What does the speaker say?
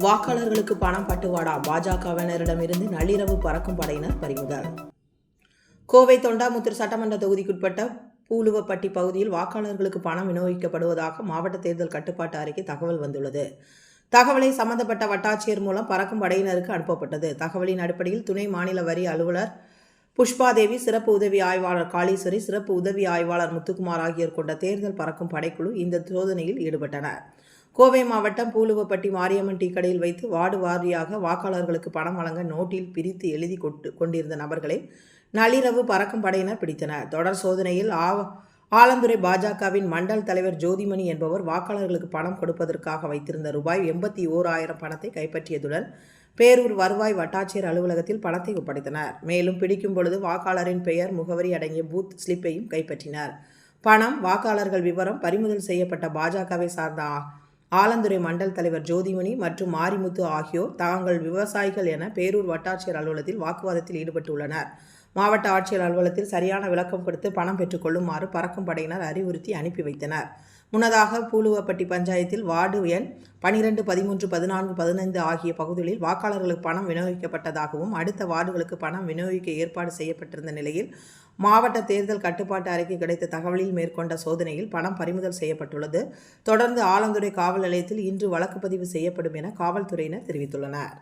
வாக்காளர்களுக்கு பணம் பட்டுவாடா? பாஜகவினரிடமிருந்து நள்ளிரவு பறக்கும் படையினர் பறிமுதல். கோவை தொண்டாமுத்தூர் சட்டமன்ற தொகுதிக்குட்பட்ட பூலுவப்பட்டி பகுதியில் வாக்காளர்களுக்கு பணம் விநியோகிக்கப்படுவதாக மாவட்ட தேர்தல் கட்டுப்பாட்டு அறிக்கை தகவல் வந்துள்ளது. தகவலை சம்பந்தப்பட்ட வட்டாட்சியர் மூலம் பறக்கும் படையினருக்கு அனுப்பப்பட்டது. தகவலின் அடிப்படையில் துணை மாநில வரி அலுவலர் புஷ்பாதேவி சிறப்பு உதவி ஆய்வாளர் காளீஸ்வரி சிறப்பு உதவி ஆய்வாளர் முத்துக்குமார் ஆகியோர் கொண்ட தேர்தல் பறக்கும் படைக்குழு இந்த சோதனையில் ஈடுபட்டனர். கோவை மாவட்டம் பூலுவப்பட்டி மாரியம்மன் டீ கடையில் வைத்து வார்டு வாரியாக வாக்காளர்களுக்கு பணம் வழங்க நோட்டில் பிரித்து எழுதி கொட்டு கொண்டிருந்த நபர்களை நள்ளிரவு பறக்கும் படையினர் பிடித்தனர். தொடர் சோதனையில் ஆவ ஆலந்துறை பாஜகவின் மண்டல் தலைவர் ஜோதிமணி என்பவர் வாக்காளர்களுக்கு பணம் கொடுப்பதற்காக வைத்திருந்த ரூபாய் எண்பத்தி ஓர் ஆயிரம் பணத்தை கைப்பற்றியதுடன் பேரூர் வருவாய் வட்டாட்சியர் அலுவலகத்தில் பணத்தை ஒப்படைத்தனர். மேலும் பிடிக்கும் பொழுது வாக்காளரின் பெயர் முகவரி அடங்கிய பூத் ஸ்லிப்பையும் கைப்பற்றினர். பணம் வாக்காளர்கள் விவரம் பறிமுதல் செய்யப்பட்ட பாஜகவை சார்ந்த ஆலந்துறை மண்டல் தலைவர் ஜோதிமணி மற்றும் மாரிமுத்து ஆகியோர் தாங்கள் விவசாயிகள் என பேரூர் வட்டாட்சியர் அலுவலகத்தில் வாக்குவாதத்தில் ஈடுபட்டுள்ளனர். மாவட்ட ஆட்சியர் அலுவலகத்தில் சரியான விளக்கம் கொடுத்து பணம் பெற்றுக்கொள்ளுமாறு பறக்கும் படையினர் அறிவுறுத்தி அனுப்பி வைத்தனர். முன்னதாக பூலுவப்பட்டி பஞ்சாயத்தில் வார்டு எண் பனிரெண்டு பதிமூன்று பதினான்கு பதினைந்து ஆகிய பகுதிகளில் வாக்காளர்களுக்கு பணம் விநியோகிக்கப்பட்டதாகவும் அடுத்த வார்டுகளுக்கு பணம் விநியோகிக்க ஏற்பாடு செய்யப்பட்டிருந்த நிலையில் மாவட்ட தேர்தல் கட்டுப்பாட்டு அறிக்கை கிடைத்த தகவலில் மேற்கொண்ட சோதனையில் பணம் பறிமுதல் செய்யப்பட்டுள்ளது. தொடர்ந்து ஆலந்துறை காவல் நிலையத்தில் இன்று வழக்கு பதிவு செய்யப்படும் என காவல்துறையினர் தெரிவித்துள்ளனர்.